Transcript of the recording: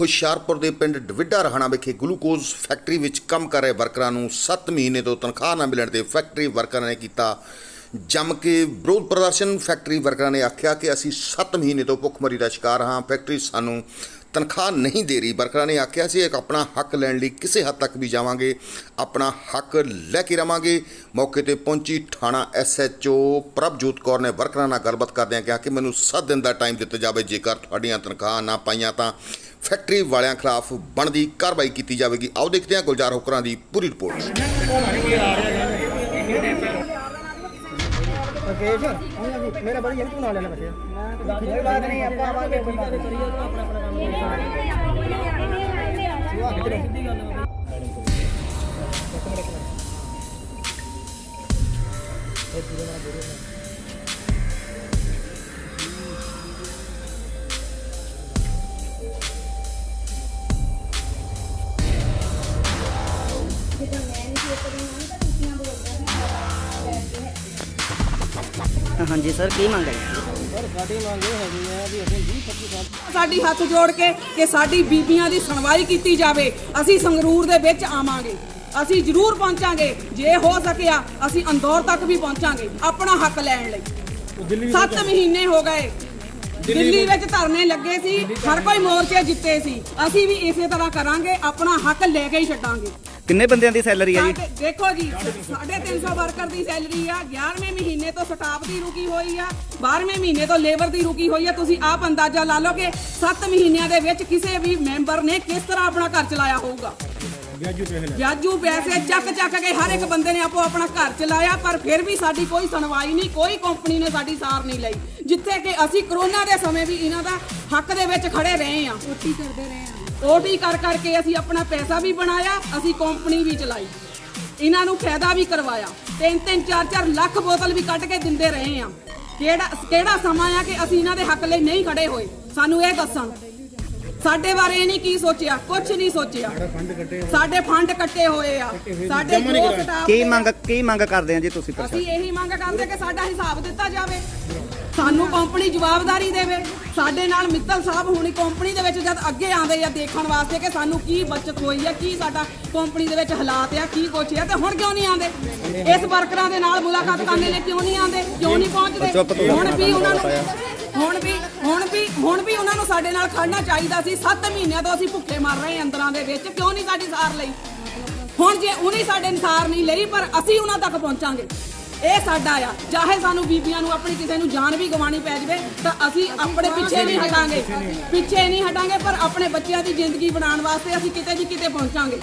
ਹੁਸ਼ਿਆਰਪੁਰ ਦੇ ਪਿੰਡ ਡਵਿੱਡਾ ਰਹਾਣਾ ਵਿਖੇ ਗਲੂਕੋਜ਼ ਫੈਕਟਰੀ ਵਿੱਚ ਕੰਮ ਕਰ ਰਹੇ ਵਰਕਰਾਂ ਨੂੰ 7 ਮਹੀਨੇ ਤੋਂ ਤਨਖਾਹ ਨਾ ਮਿਲਣ ਤੇ ਫੈਕਟਰੀ ਵਰਕਰਾਂ ਨੇ ਕੀਤਾ ਜੰਮ ਕੇ ਵਿਰੋਧ ਪ੍ਰਦਰਸ਼ਨ। ਫੈਕਟਰੀ ਵਰਕਰਾਂ ਨੇ ਆਖਿਆ ਕਿ ਅਸੀਂ 7 ਮਹੀਨੇ ਤੋਂ ਭੁੱਖਮਰੀ ਦਾ ਸ਼ਿਕਾਰ ਹਾਂ, ਫੈਕਟਰੀ ਸਾਨੂੰ ਤਨਖਾਹ ਨਹੀਂ ਦੇ ਰਹੀ। ਵਰਕਰਾਂ ਨੇ ਆਖਿਆ ਸੀ, ਇੱਕ ਆਪਣਾ ਹੱਕ ਲੈਣ ਲਈ ਕਿਸੇ ਹੱਦ ਤੱਕ ਵੀ ਜਾਵਾਂਗੇ, ਆਪਣਾ ਹੱਕ ਲੈ ਕੇ ਰਵਾਂਗੇ। ਮੌਕੇ ਤੇ ਪਹੁੰਚੀ ਥਾਣਾ ਐਸਐਚਓ ਪ੍ਰਭਜੋਤ ਕੌਰ ਨੇ ਵਰਕਰਾਂ ਨਾਲ ਗੱਲਬਾਤ ਕਰਦਿਆਂ ਕਿਹਾ ਕਿ ਮੈਨੂੰ 7 ਦਿਨ ਦਾ ਟਾਈਮ ਦਿੱਤਾ ਜਾਵੇ, ਜੇਕਰ ਤੁਹਾਡੀਆਂ ਤਨਖਾਹ ਨਾ ਪਾਈਆਂ ਤਾਂ ਫੈਕਟਰੀ ਵਾਲਿਆਂ ਖਿਲਾਫ ਬਣਦੀ ਕਾਰਵਾਈ ਕੀਤੀ ਜਾਵੇਗੀ। ਆਓ ਦੇਖਦੇ ਹਾਂ ਗੁਲਜ਼ਾਰ ਹੁਕਰਾਂ ਦੀ ਪੂਰੀ ਰਿਪੋਰਟ। ਰਕੇਸ਼ ਮੇਰਾ ਬੜੀ ਲੈਣਾ ਬੱਚੇ। ਕੋਈ ਬਾਤ ਨਹੀਂ ਆਪਾਂ ਆਵਾਂਗੇ ਹੈ? ਵੀ ਅਸੀਂ 20 25 ਸਾਲ ਸਾਡੀ ਹੱਥ ਜੋੜ ਕੇ ਕਿ ਸਾਡੀ ਬੀਬੀਆਂ ਦੀ ਸੁਣਵਾਈ ਕੀਤੀ ਜਾਵੇ। ਅਸੀਂ ਸੰਗਰੂਰ ਦੇ ਵਿੱਚ ਆਵਾਂਗੇ। ਅਸੀਂ ਜ਼ਰੂਰ ਪਹੁੰਚਾਂਗੇ। ਜੇ ਹੋ ਸਕਿਆ ਅਸੀਂ ਅੰਦੌਰ ਤੱਕ ਵੀ ਪਹੁੰਚਾਂਗੇ ਆਪਣਾ ਹੱਕ ਲੈਣ ਲਈ। 7 ਮਹੀਨੇ ਹੋ ਗਏ। ਦਿੱਲੀ ਵਿੱਚ ਧਰਨੇ ਲੱਗੇ ਸੀ। ਹਰ ਕੋਈ ਮੋਰਚੇ ਜਿੱਤੇ ਸੀ। ਅਸੀਂ ਵੀ ਇਸੇ ਤਰ੍ਹਾਂ ਕਰਾਂਗੇ ਆਪਣਾ ਹੱਕ ਲੈ ਕੇ ਹੀ ਛੱਡਾਂਗੇ। ਕਿੰਨੇ ਬੰਦਿਆਂ ਦੀ ਸੈਲਰੀ ਹੈ ਜੀ? ਸਾਡੇ- ਦੇਖੋ ਜੀ 350 ਵਰਕਰ ਦੀ ਸੈਲਰੀ ਆ 11ਵੇਂ ਮਹੀਨੇ ਤੋਂ ਸਟਾਫ ਦੀ ਰੁਕੀ ਹੋਈ ਆ 12ਵੇਂ ਮਹੀਨੇ ਤੋਂ ਲੇਬਰ ਦੀ ਰੁਕੀ ਹੋਈ ਆ, ਤੁਸੀਂ ਆਪ ਅੰਦਾਜ਼ਾ ਲਾ ਲਓ ਕਿ 7 ਮਹੀਨਿਆਂ ਦੇ ਵਿੱਚ ਕਿਸੇ ਵੀ ਮੈਂਬਰ ਨੇ ਕਿਸ ਤਰ੍ਹਾਂ ਆਪਣਾ ਘਰ ਚਲਾਇਆ ਹੋਊਗਾ। ਵਿਆਜੂ ਪੈਸੇ ਚੱਕ ਚੱਕ ਕੇ ਹਰ ਇੱਕ ਬੰਦੇ ਨੇ ਆਪੋ ਆਪਣਾ ਘਰ ਚਲਾਇਆ ਪਰ ਫਿਰ ਵੀ ਸਾਡੀ ਕੋਈ ਸੁਣਵਾਈ ਨਹੀਂ ਕੋਈ ਕੰਪਨੀ ਨੇ ਸਾਡੀ ਸਾਰ ਨਹੀਂ ਲਈ। ਜਿੱਥੇ ਕਿ ਅਸੀਂ ਕਰੋਨਾ ਦੇ ਸਮੇਂ ਵੀ ਇਹਨਾਂ ਦਾ ਹੱਕ ਦੇ ਵਿੱਚ ਖੜੇ ਰਹੇ ਆ ਓਟੀ ਕਰਦੇ ਰਹੇ ਆ ਓਟੀ ਕਰ ਕਰਕੇ ਅਸੀਂ ਆਪਣਾ ਪੈਸਾ ਵੀ ਬਣਾਇਆ ਅਸੀਂ ਕੰਪਨੀ ਵੀ ਚਲਾਈ। ਇਹਨਾਂ ਨੂੰ ਫਾਇਦਾ ਵੀ ਕਰਵਾਇਆ। ਤਿੰਨ ਤਿੰਨ ਚਾਰ ਚਾਰ ਲੱਖ ਬੋਤਲ ਵੀ ਕੱਢ ਕੇ ਦਿੰਦੇ ਰਹੇ ਆ ਕਿਹੜਾ ਕਿਹੜਾ ਸਮਾਂ ਆ ਕਿ ਅਸੀਂ ਇਹਨਾਂ ਦੇ ਹੱਕ ਲਈ ਨਹੀਂ ਖੜੇ ਹੋਏ? ਸਾਨੂੰ ਇਹ ਦੱਸਣ। ਸਾਡੇ ਬਾਰੇ ਇਹ ਨਹੀਂ ਕੀ ਸੋਚਿਆ ਕੁਝ ਨਹੀਂ ਸੋਚਿਆ। ਸਾਡੇ ਫੰਡ ਕੱਟੇ ਹੋਏ। ਆ। ਸਾਡੇ ਸਟਾਫ ਕੀ ਮੰਗ ਕੀ ਮੰਗ ਕਰਦੇ ਆ ਜੀ ਤੁਸੀਂ ਪ੍ਰਸ਼ਾਸਨ? ਅਸੀਂ ਇਹੀ ਮੰਗ ਕਰਦੇ ਕਿ ਸਾਡਾ ਹਿਸਾਬ ਦਿੱਤਾ ਜਾਵੇ। ਸਾਨੂੰ ਕੰਪਨੀ ਜਵਾਬਦਾਰੀ ਦੇਵੇ। ਸਾਡੇ ਨਾਲ ਮਿੱਤਲ ਸਾਹਿਬ ਹੁਣੀ ਕੰਪਨੀ ਦੇ ਵਿੱਚ ਜਦ ਅੱਗੇ ਆਉਂਦੇ ਆ ਦੇਖਣ ਵਾਸਤੇ ਕਿ ਸਾਨੂੰ ਕੀ ਬਚਤ ਹੋਈ ਆ ਕੀ ਸਾਡਾ ਕੰਪਨੀ ਦੇ ਵਿੱਚ ਹਾਲਾਤ ਆ ਕੀ ਕੁਛ ਆ ਤੇ ਹੁਣ ਕਿਉਂ ਨਹੀਂ ਆਉਂਦੇ? ਇਸ ਵਰਕਰਾਂ ਦੇ ਨਾਲ ਮੁਲਾਕਾਤ ਕਰਨ ਲਈ ਕਿਉਂ ਨਹੀਂ ਆਉਂਦੇ? ਕਿਉਂ ਨਹੀਂ ਪਹੁੰਚਦੇ? ਹੁਣ ਵੀ ਉਹਨਾਂ ਨੂੰ ਹੁਣ ਵੀ ਹੁਣ ਵੀ ਹੁਣ ਵੀ ਉਹਨਾਂ ਨੂੰ ਸਾਡੇ ਨਾਲ ਖੜਨਾ ਚਾਹੀਦਾ ਸੀ। 7 ਮਹੀਨਿਆਂ ਤੋਂ ਅਸੀਂ ਭੁੱਖੇ ਮਰ ਰਹੇ ਹਾਂ ਅੰਦਰਾਂ ਦੇ ਵਿੱਚ। ਕਿਉਂ ਨਹੀਂ ਸਾਡੀ ਸਾਰ ਲਈ? ਹੁਣ ਜੇ ਉਹਨੇ ਸਾਡੇ ਅਨਸਾਰ ਨਹੀਂ ਲਈ, ਪਰ ਅਸੀਂ ਉਹਨਾਂ ਤੱਕ ਪਹੁੰਚਾਂਗੇ। ਇਹ ਸਾਡਾ ਆ। ਚਾਹੇ ਸਾਨੂੰ ਬੀਬੀਆਂ ਨੂੰ ਆਪਣੀ ਕਿਸੇ ਨੂੰ ਜਾਨ ਵੀ ਗਵਾਣੀ ਪੈ ਜਾਵੇ, ਤਾਂ ਅਸੀਂ ਆਪਣੇ ਪਿੱਛੇ ਨਹੀਂ ਹਟਾਂਗੇ। ਪਿੱਛੇ ਨਹੀਂ ਹਟਾਂਗੇ, ਪਰ ਆਪਣੇ ਬੱਚਿਆਂ ਦੀ ਜ਼ਿੰਦਗੀ ਬਣਾਉਣ ਵਾਸਤੇ ਅਸੀਂ ਕਿਤੇ ਦੀ ਕਿਤੇ ਪਹੁੰਚਾਂਗੇ।